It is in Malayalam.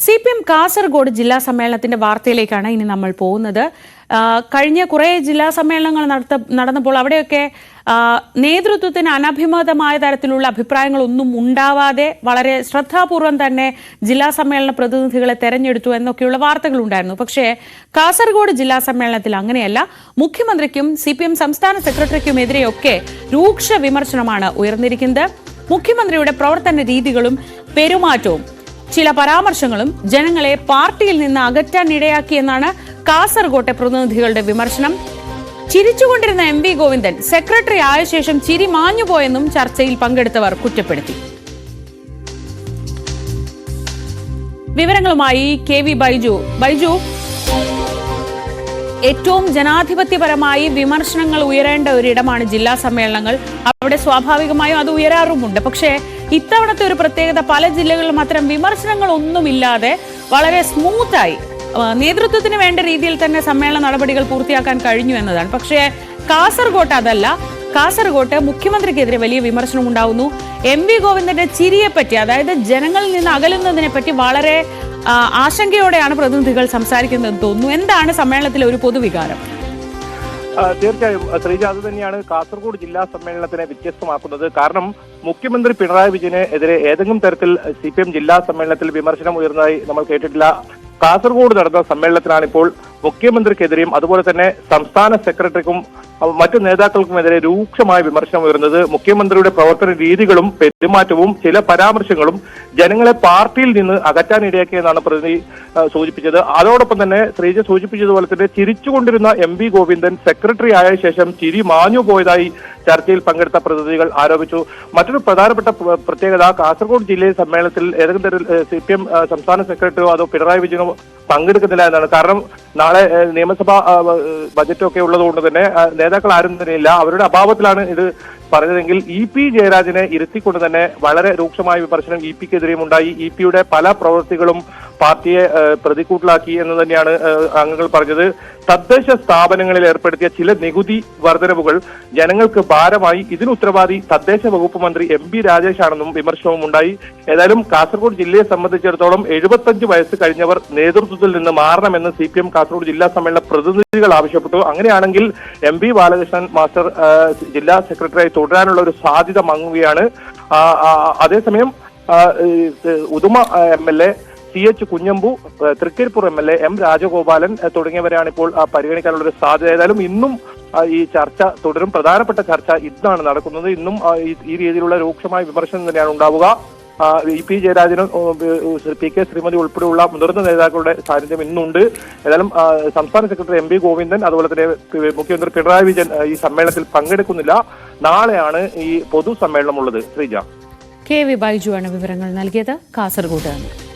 സി പി എം കാസർഗോഡ് ജില്ലാ സമ്മേളനത്തിന്റെ വാർത്തയിലേക്കാണ് ഇനി നമ്മൾ പോകുന്നത്. കഴിഞ്ഞ കുറേ ജില്ലാ സമ്മേളനങ്ങൾ നടത്ത നടന്നപ്പോൾ അവിടെയൊക്കെ നേതൃത്വത്തിന് അനഭിമതമായ തരത്തിലുള്ള അഭിപ്രായങ്ങളൊന്നും ഉണ്ടാവാതെ വളരെ ശ്രദ്ധാപൂർവം തന്നെ ജില്ലാ സമ്മേളന പ്രതിനിധികളെ തെരഞ്ഞെടുത്തു എന്നൊക്കെയുള്ള വാർത്തകൾ ഉണ്ടായിരുന്നു പക്ഷേ കാസർഗോഡ് ജില്ലാ സമ്മേളനത്തിൽ അങ്ങനെയല്ല. മുഖ്യമന്ത്രിക്കും സി സംസ്ഥാന സെക്രട്ടറിക്കുമെതിരെയൊക്കെ രൂക്ഷ വിമർശനമാണ് ഉയർന്നിരിക്കുന്നത്. മുഖ്യമന്ത്രിയുടെ പ്രവർത്തന രീതികളും പെരുമാറ്റവും ചില പരാമർശങ്ങളും ജനങ്ങളെ പാർട്ടിയിൽ നിന്ന് അകറ്റാൻ ഇടയാക്കിയെന്നാണ് കാസർകോട്ടെ പ്രതിനിധികളുടെ വിമർശനം. ചിരിച്ചുകൊണ്ടിരുന്ന എം വി ഗോവിന്ദൻ സെക്രട്ടറി ആയ ശേഷം ചിരി മാഞ്ഞുപോയെന്നും ചർച്ചയിൽ പങ്കെടുത്തവർ കുറ്റപ്പെടുത്തി. വിവരങ്ങളുമായി കെ വി ബൈജു. ബൈജു. ഏറ്റവും ജനാധിപത്യപരമായി വിമർശനങ്ങൾ ഉയരേണ്ട ഒരിടമാണ് ജില്ലാ സമ്മേളനങ്ങൾ. അവിടെ സ്വാഭാവികമായും അത് ഉയരാറുമുണ്ട്. പക്ഷേ ഇത്തവണത്തെ ഒരു പ്രത്യേകത പല ജില്ലകളിലും അത്തരം വിമർശനങ്ങൾ ഒന്നുമില്ലാതെ വളരെ സ്മൂത്തായി നേതൃത്വത്തിന് വേണ്ട രീതിയിൽ തന്നെ സമ്മേളന നടപടികൾ പൂർത്തിയാക്കാൻ കഴിഞ്ഞു എന്നതാണ്. പക്ഷേ കാസർഗോട്ട് അതല്ല. കാസർഗോട്ട് മുഖ്യമന്ത്രിക്കെതിരെ വലിയ വിമർശനം ഉണ്ടാവുന്നു എം വി ഗോവിന്ദന്റെ ചിരിയെപ്പറ്റി അതായത് ജനങ്ങളിൽ നിന്ന് അകലുന്നതിനെ പറ്റി വളരെ ആശങ്കയോടെയാണ് പ്രതിനിധികൾ സംസാരിക്കുന്നതെന്ന് തോന്നുന്നു. എന്താണ് സമ്മേളനത്തിലെ ഒരു പൊതുവികാരം? തീർച്ചയായും. ശ്രീജ അത് തന്നെയാണ് കാസർഗോഡ് ജില്ലാ സമ്മേളനത്തിനെ വ്യത്യസ്തമാക്കുന്നത്. കാരണം മുഖ്യമന്ത്രി പിണറായി വിജയനെതിരെ ഏതെങ്കിലും തരത്തിൽ സി പി എം ജില്ലാ സമ്മേളനത്തിൽ വിമർശനം ഉയർന്നതായി നമ്മൾ കേട്ടിട്ടില്ല. കാസർഗോഡ് നടന്ന സമ്മേളനത്തിലാണ് ഇപ്പോൾ മുഖ്യമന്ത്രിക്കെതിരെയും അതുപോലെ തന്നെ സംസ്ഥാന സെക്രട്ടറിക്കും മറ്റു നേതാക്കൾക്കുമെതിരെ രൂക്ഷമായ വിമർശനം ഉയർന്നത് മുഖ്യമന്ത്രിയുടെ പ്രവർത്തന രീതികളും പെരുമാറ്റവും ചില പരാമർശങ്ങളും ജനങ്ങളെ പാർട്ടിയിൽ നിന്ന് അകറ്റാൻ ഇടയാക്കിയെന്നാണ് പ്രതിനിധി സൂചിപ്പിച്ചത്. അതോടൊപ്പം തന്നെ ശ്രീജ സൂചിപ്പിച്ചതുപോലെ തന്നെ ചിരിച്ചുകൊണ്ടിരുന്ന എം വി ഗോവിന്ദൻ സെക്രട്ടറി ആയ ശേഷം ചിരി മാഞ്ഞു പോയതായി ചർച്ചയിൽ പങ്കെടുത്ത പ്രതിനിധികൾ ആരോപിച്ചു. മറ്റൊരു പ്രധാനപ്പെട്ട പ്രത്യേകത കാസർഗോഡ് ജില്ലയിൽ സമ്മേളനത്തിൽ ഏതെങ്കിലും തരത്തിൽ സി പി എം സംസ്ഥാന സെക്രട്ടറിയോ അതോ പിണറായി വിജയനോ പങ്കെടുക്കുന്നില്ല എന്നാണ്. കാരണം നാളെ നിയമസഭാ ബജറ്റൊക്കെ ഉള്ളതുകൊണ്ട് തന്നെ നേതാക്കൾ ആരും ഇല്ല. അവരുടെ അഭാവത്തിലാണ് ഇത് പറഞ്ഞതെങ്കിൽ ഇ പി ജയരാജനെ ഇരുത്തിക്കൊണ്ട് തന്നെ വളരെ രൂക്ഷമായ വിമർശനം ഇ പിക്കെതിരെയും ഉണ്ടായി. ഇ പിയുടെ പല പ്രവൃത്തികളും പാർട്ടിയെ പ്രതിക്കൂട്ടിലാക്കി എന്ന് തന്നെയാണ് അംഗങ്ങൾ പറഞ്ഞത്. തദ്ദേശ സ്ഥാപനങ്ങളിൽ ഏർപ്പെടുത്തിയ ചില നികുതി വർധനവുകൾ ജനങ്ങൾക്ക് ഭാരമായി. ഇതിന് ഉത്തരവാദി തദ്ദേശ വകുപ്പ് മന്ത്രി എം പി രാജേഷാണെന്നും വിമർശനവും ഉണ്ടായി. ഏതായാലും കാസർഗോഡ് ജില്ലയെ സംബന്ധിച്ചിടത്തോളം എഴുപത്തഞ്ച് വയസ്സ് കഴിഞ്ഞവർ നേതൃത്വത്തിൽ നിന്ന് മാറണമെന്ന് സി പി എം കാസർഗോഡ് ജില്ലാ സമ്മേളന പ്രതിനിധികൾ ആവശ്യപ്പെട്ടു. അങ്ങനെയാണെങ്കിൽ എം പി ബാലകൃഷ്ണൻ മാസ്റ്റർ ജില്ലാ സെക്രട്ടറിയായി തുടരാനുള്ള ഒരു സാധ്യത മങ്ങുകയാണ്. അതേസമയം Uduma M L A C H Kunhambu Thrikaripur M L A M Rajagopalan തുടങ്ങിയവരാണ് ഇപ്പോൾ പരിഗണിക്കാനുള്ള ഒരു സാധ്യത. ഏതായാലും ഇന്നും ഈ ചർച്ച തുടരും. പ്രധാനപ്പെട്ട ചർച്ച ഇന്നാണ് നടക്കുന്നത്. ഇന്നും ഈ- രീതിയിലുള്ള രൂക്ഷമായ വിമർശനം തന്നെയാണ് ഉണ്ടാവുക. ഇ പി ജയരാജനും പി കെ ശ്രീമതി ഉൾപ്പെടെയുള്ള മുതിർന്ന നേതാക്കളുടെ സാന്നിധ്യം ഇന്നുണ്ട്. ഏതായാലും സംസ്ഥാന സെക്രട്ടറി എം പി ഗോവിന്ദൻ അതുപോലെ തന്നെ മുഖ്യമന്ത്രി പിണറായി വിജയൻ ഈ സമ്മേളനത്തിൽ പങ്കെടുക്കുന്നില്ല. നാളെയാണ് ഈ പൊതുസമ്മേളനം ഉള്ളത് ശ്രീജ. കെ വി ബൈജു ആണ് വിവരങ്ങൾ നൽകിയത്. കാസർഗോഡ്.